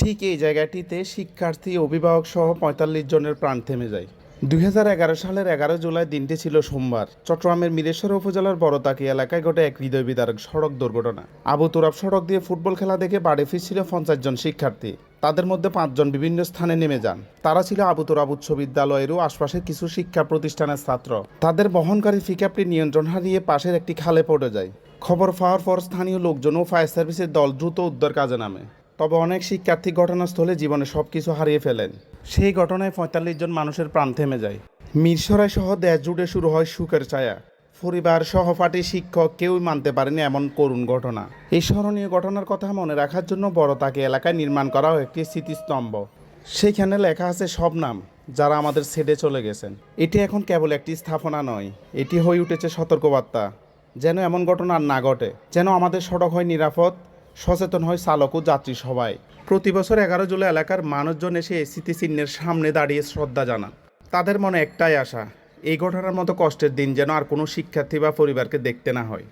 ঠিক এই জায়গাটিতে শিক্ষার্থী, অভিভাবক সহ পঁয়তাল্লিশ জনের প্রাণ থেমে যায়। দুই হাজার এগারো সালের এগারো জুলাই দিনটি ছিল সোমবার। চট্টগ্রামের মিরেশ্বর উপজেলার বড়তাকি এলাকায় ঘটে এক হৃদয় বিদারক সড়ক দুর্ঘটনা। আবু তুরাব সড়ক দিয়ে ফুটবল খেলা দেখে বাড়ি ফিরছিল পঞ্চাশ জন শিক্ষার্থী। তাদের মধ্যে পাঁচজন বিভিন্ন স্থানে নেমে যান। তারা ছিল আবু তুরাব উচ্চ বিদ্যালয়েরও আশপাশের কিছু শিক্ষা প্রতিষ্ঠানের ছাত্র। তাদের বহনকারী পিকআপটি নিয়ন্ত্রণ হারিয়ে পাশের একটি খালে পড়ে যায়। খবর পাওয়ার পর স্থানীয় লোকজন ও ফায়ার সার্ভিসের দল দ্রুত উদ্ধার কাজে নামে। তবে অনেক শিক্ষার্থী ঘটনাস্থলে জীবনে সব কিছু হারিয়ে ফেলেন। সেই ঘটনায় পঁয়তাল্লিশ জন মানুষের প্রাণ থেমে যায়। মিরসরাই সহ দেশ জুড়ে শুরু হয় সুখের ছায়া। পরিবার সহপাঠী শিক্ষক কেউই মানতে পারেনি এমন করুণ ঘটনা। এই স্মরণীয় ঘটনার কথা মনে রাখার জন্য বড় তাকে এলাকায় নির্মাণ করা হয় একটি স্মৃতিস্তম্ভ। সেইখানে লেখা আছে সব নাম, যারা আমাদের ছেড়ে চলে গেছেন। এটি এখন কেবল একটি স্থাপনা নয়, এটি হয়ে উঠেছে সতর্কবার্তা। যেন এমন ঘটনা আর না ঘটে, যেন আমাদের সড়ক হয় নিরাপদ সচেতন হয় চালক ও যাত্রী সবাই। প্রতি বছর এগারো জুলাই এলাকার মানুষজন এসে স্মৃতি স্মৃতিচিহ্নের সামনে দাঁড়িয়ে শ্রদ্ধা জানান। তাদের মনে একটাই আশা, এই ঘটনার মতো কষ্টের দিন যেন আর কোনো শিক্ষার্থী বা পরিবারকে দেখতে না হয়।